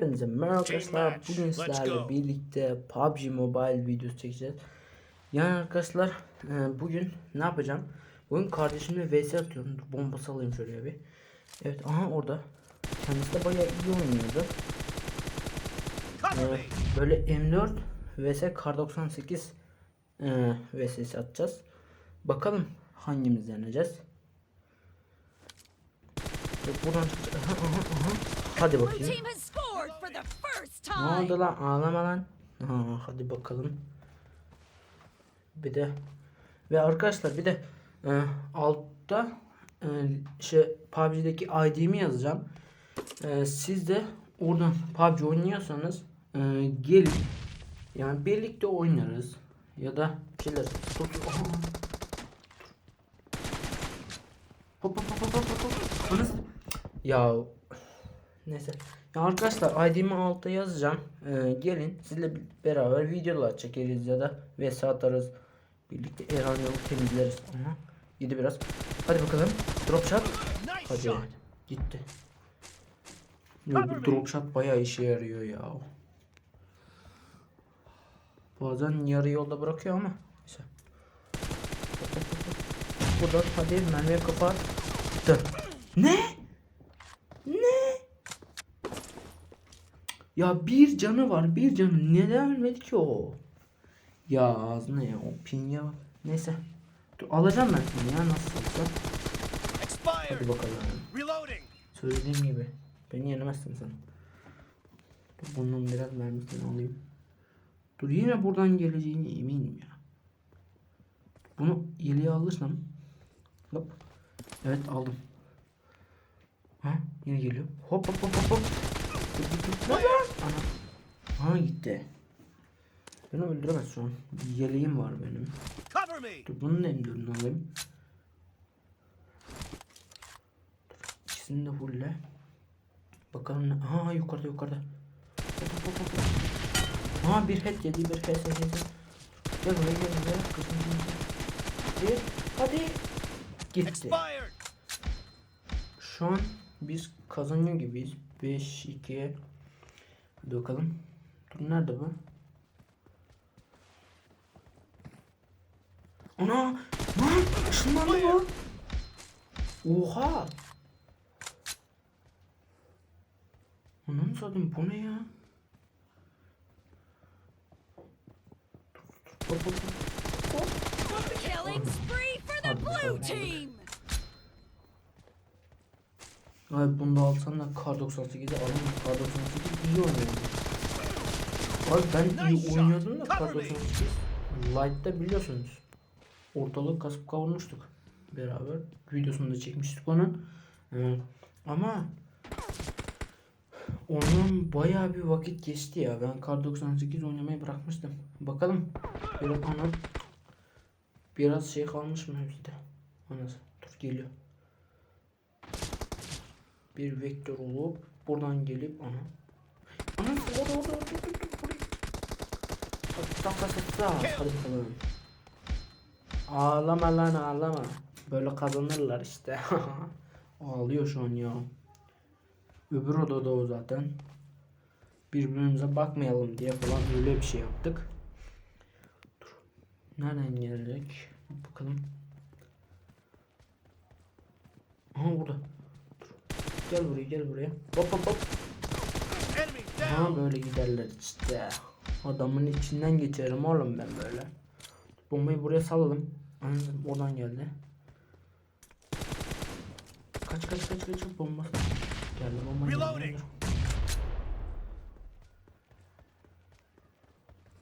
Hepinize merhaba arkadaşlar. Bugün sizlerle birlikte PUBG Mobile videosu çekeceğiz. Yani arkadaşlar e, bugün ne yapacağım? Bugün kardeşimle vs atıyorum. Bomba salayım şöyle bir. Evet aha orada. Kendisi de bayağı iyi oynuyordu. E, me. böyle M4 vs Kar 98 e, vs atacağız. Bakalım hangimiz yeneceğiz. Dur, Buradan çıkacak. Aha, aha, aha. Hadi bakayım. Ne oldu lan ağlama lan. Ha, hadi bakalım. Bir de ve arkadaşlar bir de e, altta e, şey PUBG'deki ID'mi yazacağım. E, siz de oradan PUBG oynuyorsanız e, gelin yani birlikte oynarız ya da şeyler. Hop hop hop hop hop hop. Ya Neyse. Ya arkadaşlar ID'mi altta yazacağım. Ee, gelin sizle bir- beraber videolar çekeriz ya da vs atarız. Birlikte Erhan yolu temizleriz. Aha. Yedi biraz. Hadi bakalım. Drop shot. Hadi. Gitti. Yo, bu drop shot bayağı işe yarıyor ya. Bazen yarı yolda bırakıyor ama. Neyse. Buradan hadi mermiye kapat. Ne? Ya bir canı var bir canı neden ölmedi ki o? Ya ağzına ya o pinye bak. Neyse. Dur alacağım ben seni ya nasıl olsa. Hadi bakalım. Reloading. Söylediğim gibi. Beni yenemezsin sen. Dur bunun biraz mermisini alayım. Dur yine buradan geleceğine eminim ya. Bunu yeleğe alırsam. Hop. Evet aldım. Ha yine geliyor. Hop hop hop hop hop. Dur dur dur. Lan lan. Ana. Ha gitti. Beni öldüremez şu an. Yeleğim var benim. Dur bunun emdirini alayım. İkisini de fulle. Bakalım ne? Aha yukarıda yukarıda. Aha bir head yedi bir head yedi. Gel buraya gel buraya. Kızım Hadi. Hadi. Gitti. Şu an biz kazanıyor gibiyiz. 5 2 Hadi bakalım. Dur nerede bu? Ana! Lan! Işınlandı bu. Oha! Ananı satayım bu ne ya? Dur, dur, dur. Hop, hop. Killing spree for the blue team. Abi bunu da alsan da Kar 98'i alayım. Kar 98 iyi oynuyor. Abi ben iyi oynuyordum da Kar 98. Light'ta biliyorsunuz. Ortalığı kasıp kavurmuştuk. Beraber. Videosunu da çekmiştik onun. Ee, ama onun bayağı bir vakit geçti ya. Ben Kar 98 oynamayı bırakmıştım. Bakalım. Biraz ana biraz şey kalmış mı bizde? Anası. Dur geliyor bir vektör olup buradan gelip ana. Ana orada orada orada orada tak tak hadi bakalım. Ağlama lan ağlama. Böyle kazanırlar işte. Ağlıyor şu an ya. Öbür odada o zaten. Birbirimize bakmayalım diye falan öyle bir şey yaptık. Dur. nereden gelecek? Bakalım. Aha burada Gel buraya gel buraya. Hop hop hop. Ha böyle giderler işte. Adamın içinden geçerim oğlum ben böyle. Bombayı buraya salalım. Oradan geldi. Kaç kaç kaç kaç bomba. Geldi bomba geldi.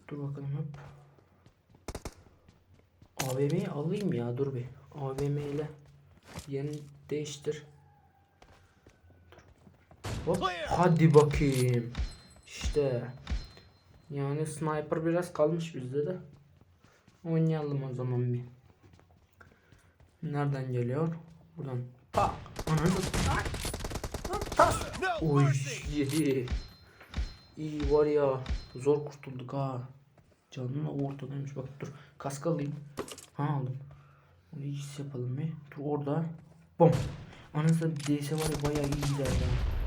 Dur bakalım hop. AVM'yi alayım ya dur bir. AVM ile yerini değiştir. Hop. Hadi bakayım. İşte. Yani sniper biraz kalmış bizde de. Oynayalım o zaman bir. Nereden geliyor? Buradan. Pa. Ananı. Mercy. yedi. İyi var ya. Zor kurtulduk ha. Canına ortadaymış bak dur. Kask alayım. Ha aldım. Onu ikisi yapalım bir. Dur orada. Bom. Anasını DS var ya bayağı iyi gider ya.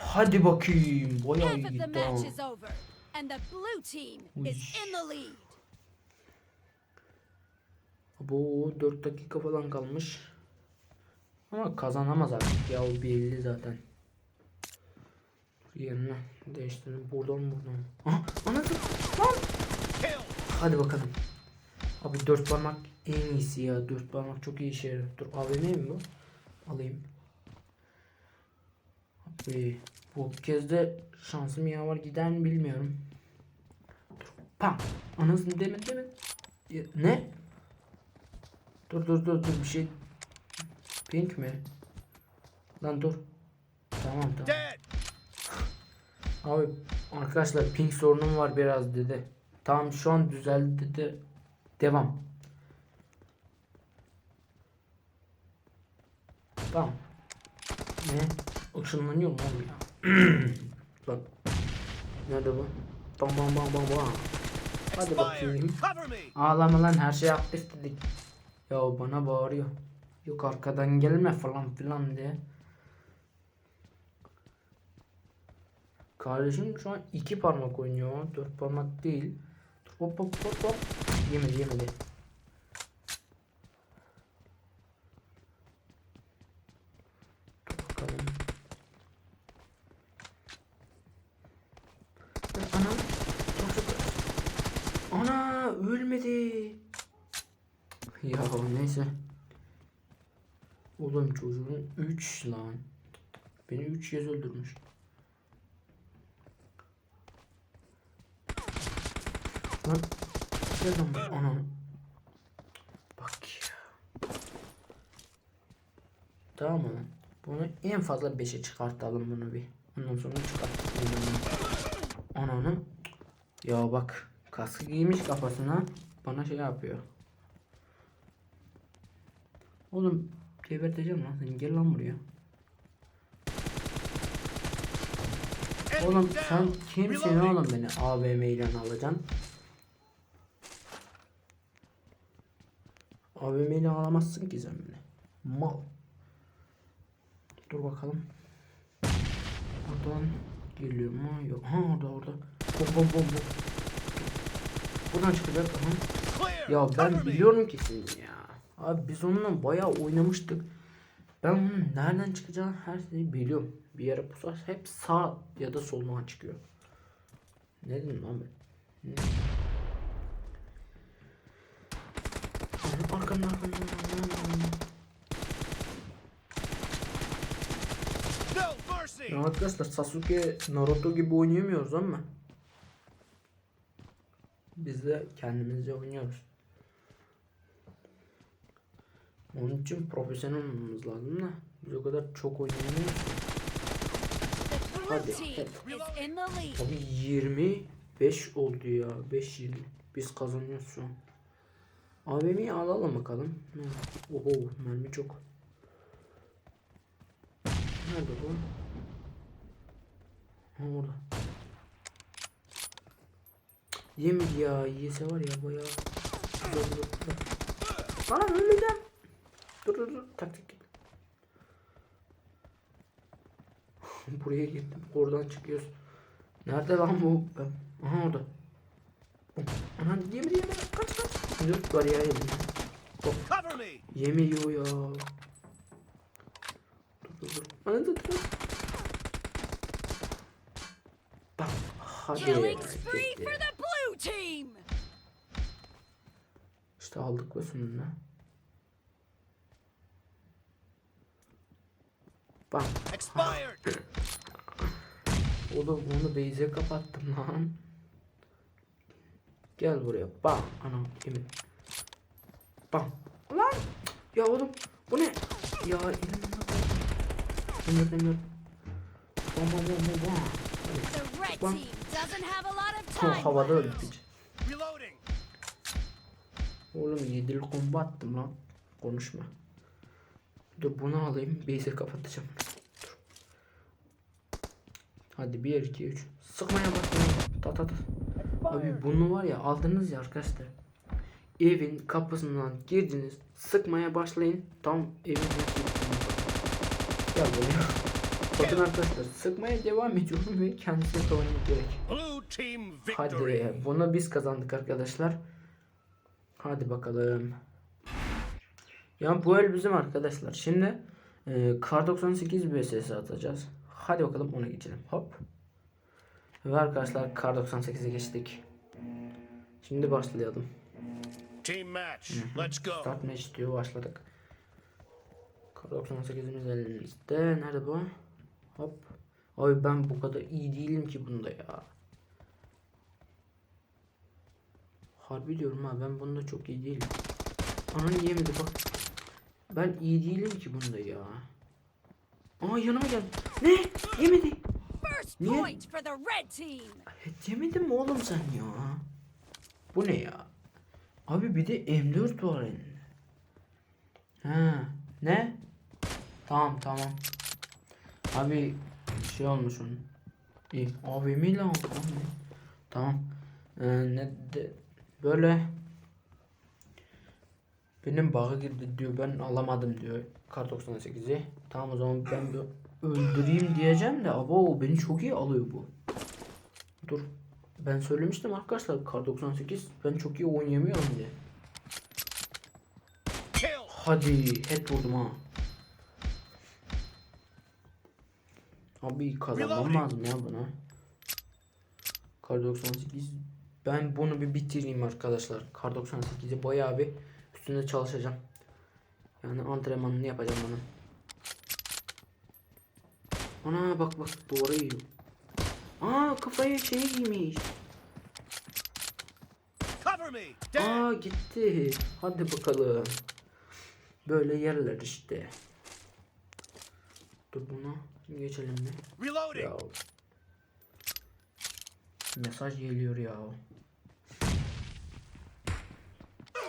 Hadi bakayım. Bayağı iyi gitti ha. Bu 4 dakika falan kalmış. Ama kazanamaz artık ya o belli zaten. Yerine değiştirelim. Buradan buradan. Aha anladım. Lan. Hadi bakalım. Abi dört parmak en iyisi ya. Dört parmak çok iyi işe yarıyor. Dur AVM mi bu? Alayım. Abi bu kez de şansım yaver gider mi bilmiyorum. Dur. Pam. Anasını demin demin. Ne? Dur dur dur dur bir şey. Pink mi? Lan dur. Tamam tamam. Abi arkadaşlar ping sorunum var biraz dedi. Tamam şu an düzeldi dedi. Devam. Tamam. Ne? Işınlanıyor mu oğlum ya? Lan. Nerede bu? Bam bam bam bam bam. Hadi bakayım. Ağlama lan her şey aktif dedik. Ya bana bağırıyor. Yok arkadan gelme falan filan diye. Kardeşim şu an iki parmak oynuyor. Dört parmak değil. Hop hop hop hop. Yemedi yemedi. Dur bakalım. Ya Anam. Dur, dur, dur. Ana ölmedi. Ya neyse. Oğlum çocuğun 3 lan. Beni 3 kez öldürmüş. Lan. Buraya. Ana. Bak ya. Tamam mı? Bunu en fazla 5'e çıkartalım bunu bir. Ondan sonra çıkartalım. Ananı. Ya bak. Kaskı giymiş kafasına. Bana şey yapıyor. Oğlum geberteceğim lan seni. Gel lan buraya. Oğlum sen kimsin oğlum beni AVM ile alacaksın? AVM ile alamazsın ki sen beni. Mal. Dur bakalım. Oradan geliyor mu? Yok. Ha orada orada. Bom bom bom bom. Buradan çıkacak. Aha. Ya ben biliyorum ki seni ya. Abi biz onunla bayağı oynamıştık. Ben onun nereden çıkacağını her şeyi biliyorum. Bir yere pusar hep sağ ya da soluna çıkıyor. Ne dedim lan? Ne? Arkamda arkamda. Ya arkadaşlar Sasuke Naruto gibi oynayamıyoruz ama biz de kendimizce oynuyoruz. Onun için profesyonel olmamız lazım da biz o kadar çok oynayamıyoruz. Hadi. Abi 25 oldu ya. 5 20. Biz kazanıyoruz şu an. AVM'yi alalım bakalım. Oho mermi çok. Nerede bu? Ha orada. Yemedi ya. Yese var ya bayağı. Dur dur dur. Lan öleceğim. Dur dur dur. Taktik yap. Buraya gittim. Oradan çıkıyoruz. Nerede lan bu? Ben... Aha orada. Ana yemedi yemedi. Kaç kaç. Dur var ya. Cover me. Yemiyor ya. Dur dur dur. Ana dur dur. Bak. Hadi. Killing spree Gitti. for the blue team. İşte aldık ve sonunda. Bak. Oğlum onu base'e kapattım lan. Gel buraya. Bak. Anam yemin. Bak. Lan. Ya oğlum. Bu ne? Ya elimden Demir demir. Bam bam bam bam bam. Bam. time. havada öldü piç. Oğlum yedili combo attım lan. Konuşma. Dur bunu alayım. Base'e kapatacağım. Hadi 1 2 3. Sıkmaya başlayalım. Ta ta ta. Abi bunu var ya aldınız ya arkadaşlar. Evin kapısından girdiniz. Sıkmaya başlayın. Tam evin içi. Gel buraya. Bakın arkadaşlar sıkmaya devam ediyorum ve kendisine kavanoz gerek. Blue team Hadi bunu biz kazandık arkadaşlar. Hadi bakalım. Ya bu el bizim arkadaşlar. Şimdi e, Kar 98 VSS atacağız. Hadi bakalım ona geçelim. Hop. Ve arkadaşlar Kar 98'e geçtik. Şimdi başlayalım. Team match. Let's go. Start match diyor başladık. Kar 98'imiz elimizde. Nerede bu? Hop. Abi ben bu kadar iyi değilim ki bunda ya. Harbi diyorum ha ben bunda çok iyi değilim. Ananı yemedi bak. Ben iyi değilim ki bunda ya. Aa yanıma geldi. Ne? Yemedi. Niye? point for the red team. Et yemedin mi oğlum sen ya? Bu ne ya? Abi bir de M4 var elinde. Ha, ne? Tamam tamam. Abi şey olmuş onun. İyi. AVM ile? Tamam. Ee, ne de böyle benim baga girdi diyor ben alamadım diyor kar 98'i. Tamam o zaman ben bir öldüreyim diyeceğim de abo beni çok iyi alıyor bu. Dur. Ben söylemiştim arkadaşlar kar 98 ben çok iyi oynayamıyorum diye. Hadi head vurdum ha. Abi kazanmam lazım ya buna. Kar 98 ben bunu bir bitireyim arkadaşlar. Kar 98'i bayağı bir üstünde çalışacağım. Yani antrenmanını yapacağım bunu. Ana bak bak duvara yiyor. Aa kafaya şey giymiş. Aa gitti. Hadi bakalım. Böyle yerler işte. Dur bunu geçelim mi? Ya. Mesaj geliyor ya.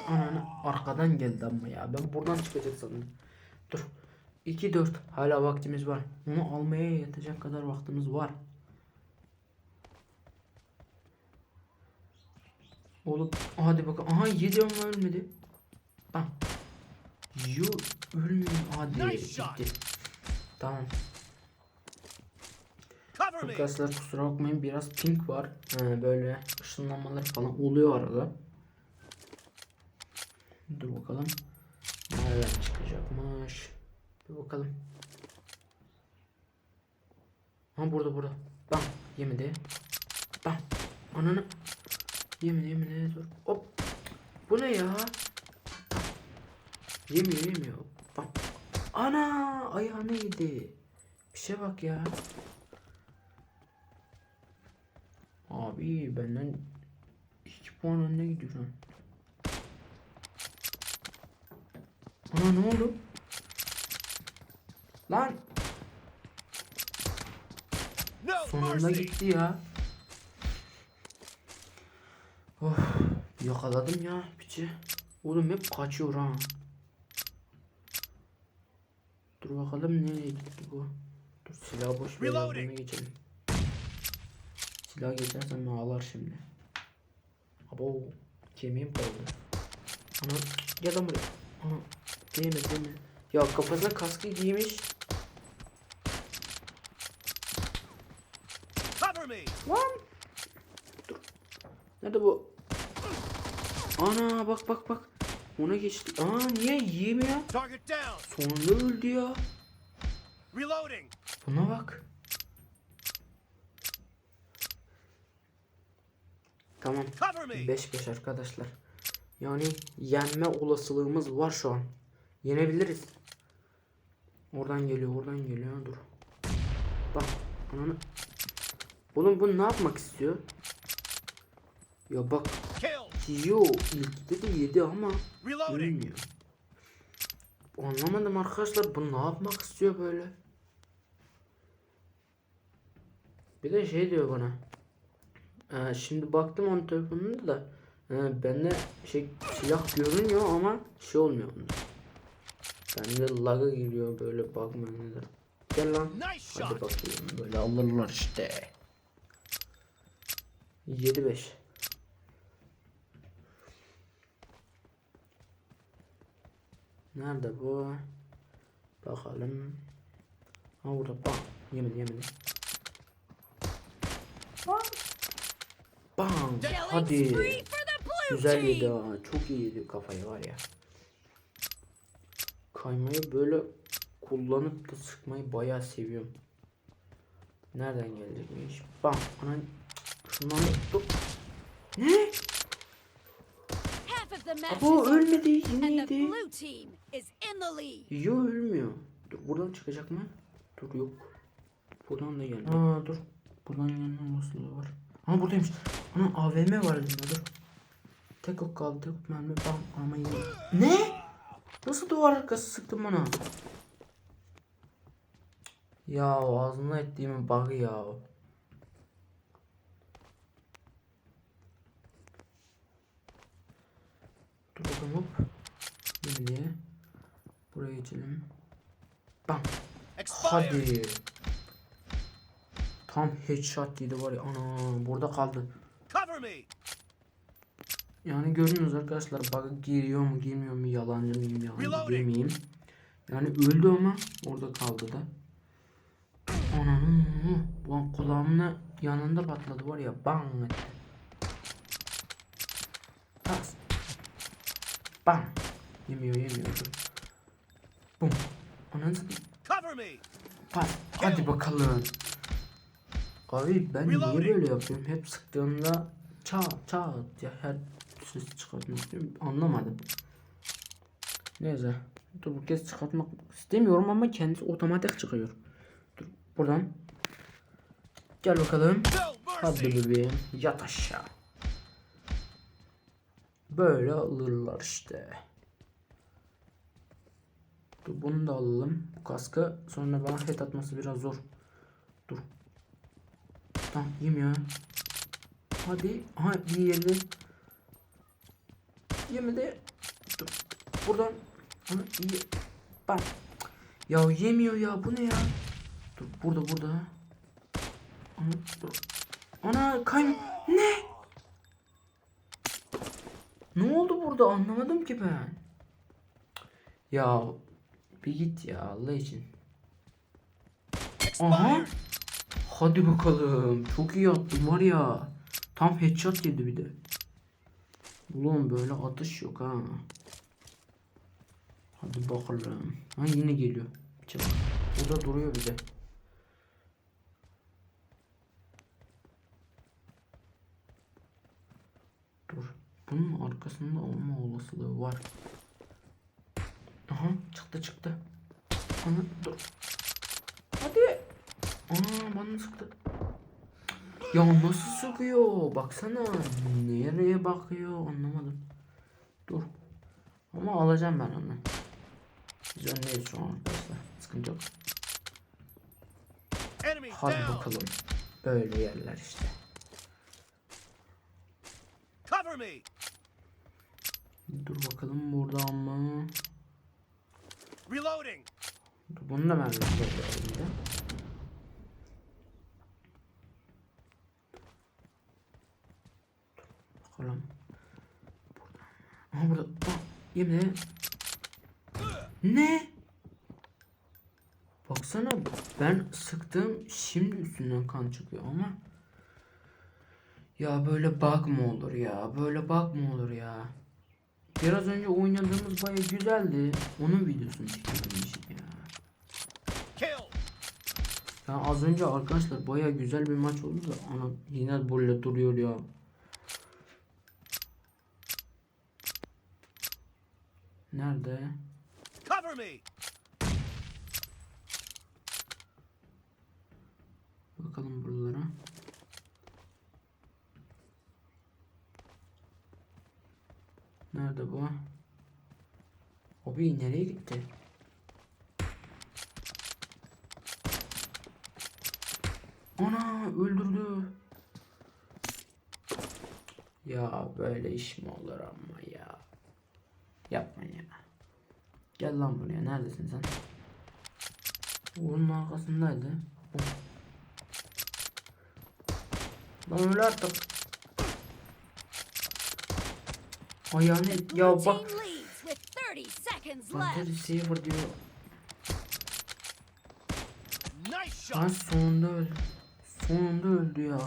Ananı arkadan geldi ama ya. Ben buradan çıkacak sandım. Dur. 2 4 hala vaktimiz var. Onu almaya yetecek kadar vaktimiz var. Oğlum hadi bakalım. Aha 7 ama ölmedi. Ah. Yo ölmüyor. Hadi Nice gitti. Tamam. Arkadaşlar kusura bakmayın biraz pink var. Ee, böyle ışınlanmalar falan oluyor arada. Dur bakalım. Nereden çıkacakmış? Bir bakalım. Ha burada burada. Bam yemedi. Bam. Ananı. Yemedi yemedi. Dur. Hop. Bu ne ya? Yemiyor yemiyor. Bam. Ana ayağını yedi. Bir şey bak ya. Abi benden 2 puan önüne gidiyor şu an. Ana ne oldu? Lan sonunda gitti ya. Of yakaladım ya piçi. Oğlum hep kaçıyor ha. Dur bakalım nereye gitti bu. Dur silah boş ver yardıma geçelim. Silah geçersem ağlar şimdi. Abo kemiğim kaldı. Ana gel lan buraya. Ana değmedi değmedi. Ya kafasına kaskı giymiş. Cover me. Lan. Dur. Nerede bu? Ana bak bak bak. Ona geçti. Aa niye yiyemiyor? Sonunda öldü ya. Reloading. Buna bak. Tamam. Cover me. 5-5 arkadaşlar. Yani yenme olasılığımız var şu an. Yenebiliriz. Oradan geliyor, oradan geliyor. Dur. Bak, ananı. Oğlum bu ne yapmak istiyor? Ya bak, yiyor. İlkte de yedi ama ölmüyor. Anlamadım arkadaşlar. Bu ne yapmak istiyor böyle? Bir de şey diyor bana. Ee, şimdi baktım onun telefonunda da e, bende şey silah görünüyor ama şey olmuyor onda. Bende lag'a giriyor böyle bakma nedir. Gel lan. Hadi bakayım böyle alırlar işte. 7-5. Nerede bu? Bakalım. Ha burada bak. Yemedi yemedi. Bam. Hadi. Güzel yedi ha. Çok iyi yedi kafayı var ya. Kaymayı böyle kullanıp da sıkmayı bayağı seviyorum. Nereden gelecekmiş? Bam. Anan. Şundan da dur. Ne? Abo ölmedi. Lead. Yo ölmüyor. Dur buradan çıkacak mı? Dur yok. Buradan da geldi. Aa dur. Buradan gelme olasılığı var. Ama buradaymış. Ana AVM var elimde dur. Tek ok kaldı. Tek ok mermi. Bam. Ama yine. Ne? Nasıl duvar arkası sıktın bana? Ya ağzına ettiğimin bug'ı ya. Dur bakalım hop. Şimdi buraya geçelim. Bam. Hadi. Tam headshot yedi var ya. Ana burada kaldı. Cover me. Yani görüyorsunuz arkadaşlar bug giriyor mu girmiyor mu yalancı mıyım yalancı Reloading. demeyeyim. Yani öldü ama orada kaldı da. Ananı Ulan kulağımın yanında patladı var ya bang. Pas. Bam. Yemiyor yemiyor. Bum. Ananı. Pas. Hadi bakalım. Abi ben niye böyle yapıyorum? Hep sıktığımda çat çat ya her ses çıkartmak istiyorum. Anlamadım. Neyse. Dur bu kez çıkartmak istemiyorum ama kendisi otomatik çıkıyor. Dur buradan. Gel bakalım. Hadi bebeğim yat aşağı. Böyle alırlar işte. Dur bunu da alalım. Bu kaskı sonra bana head atması biraz zor. Dur. Tamam yemiyor. Hadi. Aha iyi yedi. Yemedi. Dur. Buradan. Aha, iyi. Bak. Ya yemiyor ya bu ne ya? Dur burada burada. Ana, dur. Ana kay ne? Ne oldu burada anlamadım ki ben. Ya bir git ya Allah için. Aha. Hadi bakalım. Çok iyi attım var ya. Tam headshot yedi bir de. Ulan böyle atış yok ha. Hadi bakalım. Ha yine geliyor. Çık. Burada duruyor bir de. Dur. Bunun arkasında olma olasılığı var. Aha çıktı çıktı. Ana dur. Hadi. Aa bana sıktı. Ya nasıl sıkıyor? Baksana. Nereye bakıyor anlamadım. Dur. Ama alacağım ben onu. Biz öndeyiz şu an arkadaşlar. Sıkıntı yok. Hadi bakalım. Böyle yerler işte. Cover me. Dur bakalım burada mı? Reloading. Bunu da mermisi böyle elimde. Dur, Bakalım. Burada. Aha burada. Ederim. Ne? Baksana ben sıktım şimdi üstünden kan çıkıyor ama ya böyle bug mı olur ya? Böyle bug mı olur ya? Biraz önce oynadığımız baya güzeldi. Onun videosunu çekememişim ya. Ya az önce arkadaşlar baya güzel bir maç oldu da ana yine böyle duruyor ya. Nerede? Cover me. Bakalım buralara. Nerede bu? Abi nereye gitti? Ana öldürdü. Ya böyle iş mi olur ama ya. Yapma ya. Gel lan buraya. Neredesin sen? Onun arkasındaydı. Lan öyle artık. Ayağını ya bak. leads with 30 seconds Panther receiver diyor. Shot. sonunda öldü. Sonunda öldü ya.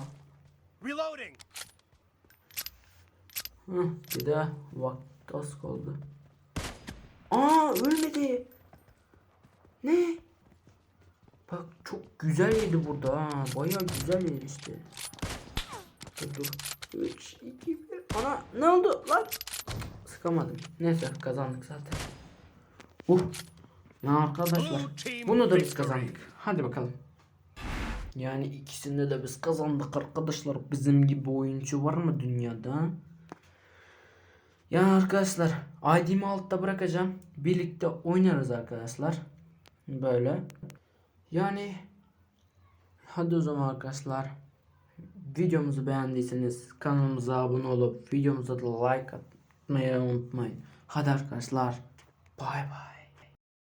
Reloading. Hıh bir de vakit az kaldı. Aa ölmedi. Ne? Bak çok güzel yedi burada ha. Bayağı güzel yedi işte. Dur dur. 3, 2, 1. Ana ne oldu lan? Sıkamadım. Neyse kazandık zaten. Uh. Ya arkadaşlar. Bunu da biz kazandık. Hadi bakalım. Yani ikisinde de biz kazandık arkadaşlar. Bizim gibi oyuncu var mı dünyada? Ya arkadaşlar ID'mi altta bırakacağım. Birlikte oynarız arkadaşlar. Böyle. Yani hadi o zaman arkadaşlar. Videomuzu beğendiyseniz kanalımıza abone olup videomuza da like atmayı unutmayın. Hadi arkadaşlar. Bay bay.